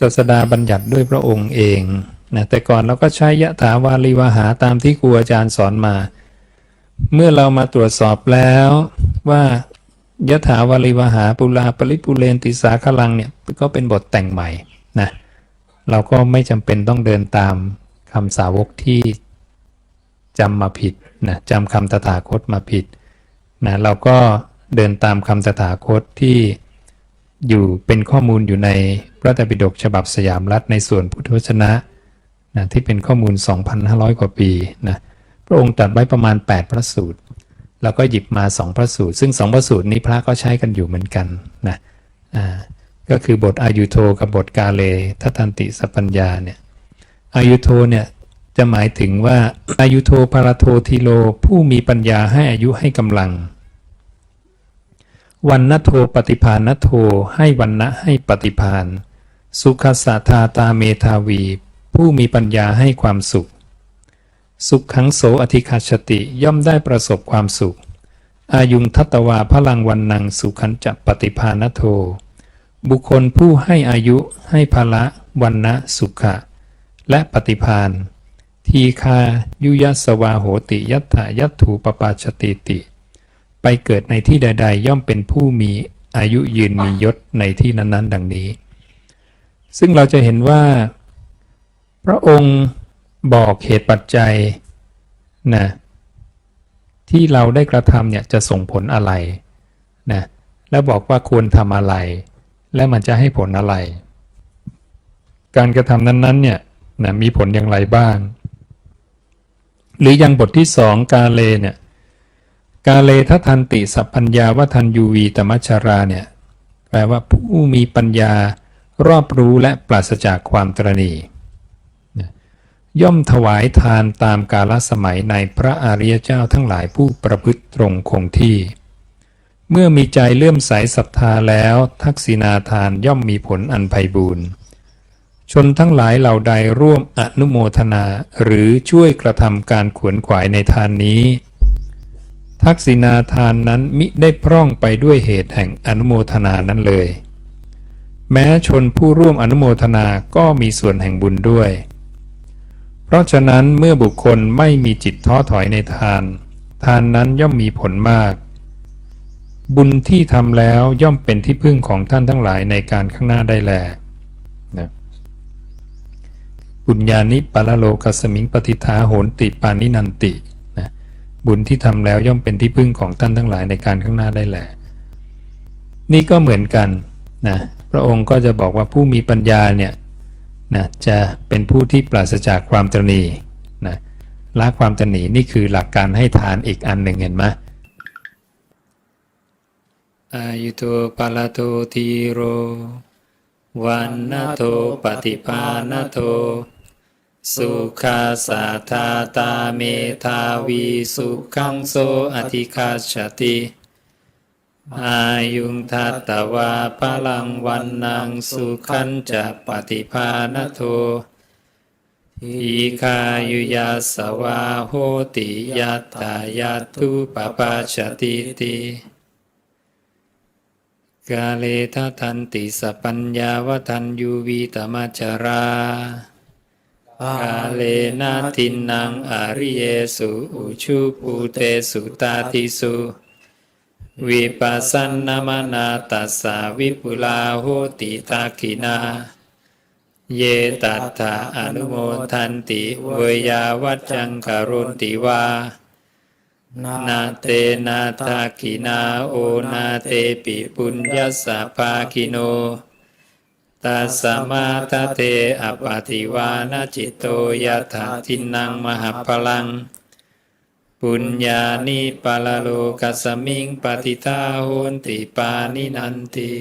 ศาสดาบัญญัติด้วยพระองค์เองนะแต่ก่อนเราก็ใช้ยะถาวาลีวาหาตามที่ครูอาจารย์สอนมา เมื่อเรามาตรวจสอบแล้วว่ายะถาวาลีวาหาปุลาปริปุเรนติสาคลังเนี่ยก็เป็นบทแต่งใหม่นะเราก็ไม่จำเป็นต้องเดินตามคำสาวกที่จำมาผิดนะจำคำตถาคตมาผิดนะเราก็เดินตามคำตถาคตที่อยู่เป็นข้อมูลอยู่ใน พระไตรปิฎกฉบับสยามรัฐในส่วนพุทธวจนะนะที่เป็นข้อมูล 2,500 กว่าปีนะพระองค์ตัดไว้ประมาณ 8 พระสูตร แล้วก็หยิบมา 2 พระสูตร ซึ่ง 2 พระสูตรนี้พระก็ใช้กันอยู่เหมือนกันนะอ่าก็คือบทอายุโทกับบทกาเลทัตันติสปัญญาเนี่ยอายุโทเนี่ยจะหมายถึงว่าอายุโทพาราโททีโลผู้มีปัญญาให้อายุให้กำลัง วันนโทปฏิภานณโทให้วันนะให้ปฏิภาณ สุขสาธาตาเมทาวี ผู้มีปัญญาให้ความสุข สุขขังโสอธิคาชติย่อมได้ประสบความสุข อายุงทัตวาพลังวันนังสุขันจะปฏิภาณโท บุคคลผู้ให้อายุให้ภละวันนะสุขะ และปฏิพานทีคายุยัสสวาโหติยัตถายัตถูปปาชติติ ไปเกิดในที่ใด ๆ ย่อมเป็นผู้มีอายุยืนมียศในที่นั้น ๆ ดังนี้ ซึ่งเราจะเห็นว่า พระองค์บอกเหตุปัจจัยนะที่เราได้กระทำเนี่ยจะส่งผลอะไรนะแล้วบอกว่าควรทำอะไร และมันจะให้ผลอะไร การกระทำนั้นๆเนี่ยนะมีผลอย่างไรบ้าง หรือยังบทที่สองกาเลเนี่ยกาเลทัทันติสัพพัญญาวัทันยูวีตมัชชาราเนี่ยแปลว่าผู้มีปัญญา รอบรู้และปราศจากความตรณีย่อมถวายทานตามกาลสมัยในพระอริยเจ้าทั้งหลายผู้ประพฤติตรงคงที่ เมื่อมีใจเลื่อมใสศรัทธาแล้ว ทักษิณาทานย่อมมีผลอันไพบูรณ์ชนทั้งหลายเหล่าใดร่วมอนุโมทนาหรือช่วยกระทำการขวนขวายในทานนี้ ทักษิณาทานนั้นมิได้พร่องไปด้วยเหตุแห่งอนุโมทนานั้นเลย แม้ชนผู้ร่วมอนุโมทนาก็มีส่วนแห่งบุญด้วย เพราะฉะนั้นเมื่อบุคคลไม่มีจิตท้อถอยในทาน ทานนั้นย่อมมีผลมาก บุญที่ทำแล้วย่อมเป็นที่พึ่งของท่านทั้งหลายในการข้างหน้าได้แลนะบุญญาณิปาลโลกัสมิงปฏิทาโหนติปานินันตินะบุญที่ทำแล้วย่อมเป็นที่พึ่งของท่านทั้งหลายในการข้างหน้าได้แลนี่ก็เหมือนกันนะ พระองค์ก็จะบอกว่าผู้มีปัญญาเนี่ยนะจะเป็นผู้ที่ปราศจากความตรณีนะละความตรณีนี่คือหลักการให้ทานอีกอันหนึ่งเห็นไหมอายุโตปาลโตทีโรวันนาโตปฏิภาณโต สุขาสาธาตาเมทาวีสุขังโสอธิคาชติ อายุงทัตตวาพลังวันนังสุขันจะปฏิภาณโทอีคายุยัสวาโหติยัตตายัตถุปปาชติติกาเลทัทันติสปัญญาวทันยูวีตมัจจรากาเลนาทินนางอริเยสุอุชุปูเตสุตาติสุ วิปัสสนามนาตัสสาวิปุลาโหติตาคินา เยตัตถาอนุโมทันติเวยาวัจจังกรุณติวานาเตนาทากินาโอนาเตปิปุญญสสะภาคิโนตัสสมาทเตอปาติวานจิตโตยถาทินังมหาพลัง ปุญญานิปาลโลกัสสมิงปฏิทาโหนติปานินันติ